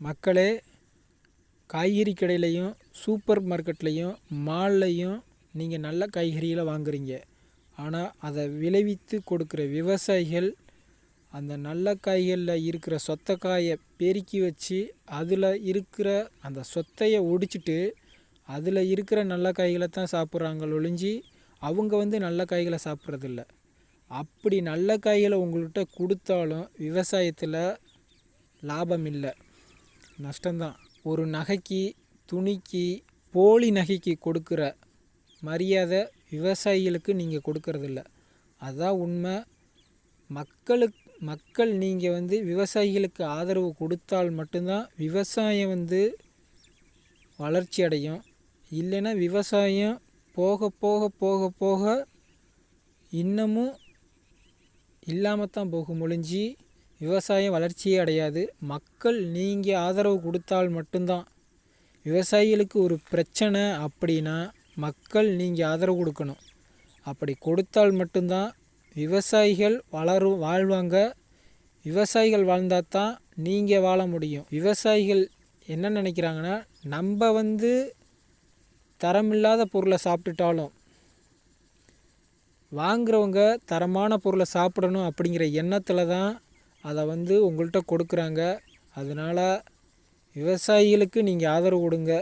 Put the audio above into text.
மக்களே காய்கறி கடையிலையும் சூப்பர் மார்க்கெட்லேயும் மால்லையும் நீங்கள் நல்ல காய்கறிகளை வாங்குறீங்க. ஆனால் அதை விளைவித்து கொடுக்குற விவசாயிகள் அந்த நல்ல காய்களில் இருக்கிற சொத்தக்காயை பெருக்கி வச்சு அதில் இருக்கிற அந்த சொத்தையை ஒடிச்சிட்டு அதில் இருக்கிற நல்ல காய்களை தான் சாப்பிட்றாங்க ஒழிஞ்சி அவங்க வந்து நல்ல காய்களை சாப்பிட்றதில்ல. அப்படி நல்ல காய்களை உங்கள்கிட்ட கொடுத்தாலும் விவசாயத்தில் லாபம் இல்லை. நஷ்டம்தான் ஒரு நகைக்கு துணிக்கு போலி நகைக்கு கொடுக்குற மரியாதை விவசாயிகளுக்கு நீங்கள் கொடுக்கறதில்ல. அதுதான் உண்மை. மக்களுக்கு மக்கள் நீங்கள் வந்து விவசாயிகளுக்கு ஆதரவு கொடுத்தால் மட்டும்தான் விவசாயம் வந்து வளர்ச்சி அடையும். இல்லைன்னா விவசாயம் போக போக போக போக இன்னமும் இல்லாமல் தான் போகும். ஒழிஞ்சி விவசாயம் வளர்ச்சியே அடையாது. மக்கள் நீங்கள் ஆதரவு கொடுத்தால் மட்டும்தான். விவசாயிகளுக்கு ஒரு பிரச்சனை அப்படின்னா மக்கள் நீங்கள் ஆதரவு கொடுக்கணும். அப்படி கொடுத்தால் மட்டும்தான் விவசாயிகள் வளரும் வாழ்வாங்க. விவசாயிகள் வாழ்ந்தால் தான் நீங்கள் வாழ முடியும். விவசாயிகள் என்ன நினைக்கிறாங்கன்னா நம்ம வந்து தரமில்லாத பொருளை சாப்பிட்டுட்டாலும் வாங்குறவங்க தரமான பொருளை சாப்பிடணும் அப்படிங்கிற எண்ணத்தில் தான் அதை வந்து உங்கள்கிட்ட கொடுக்குறாங்க. அதனால் விவசாயிகளுக்கு நீங்கள் ஆதரவு கொடுங்க.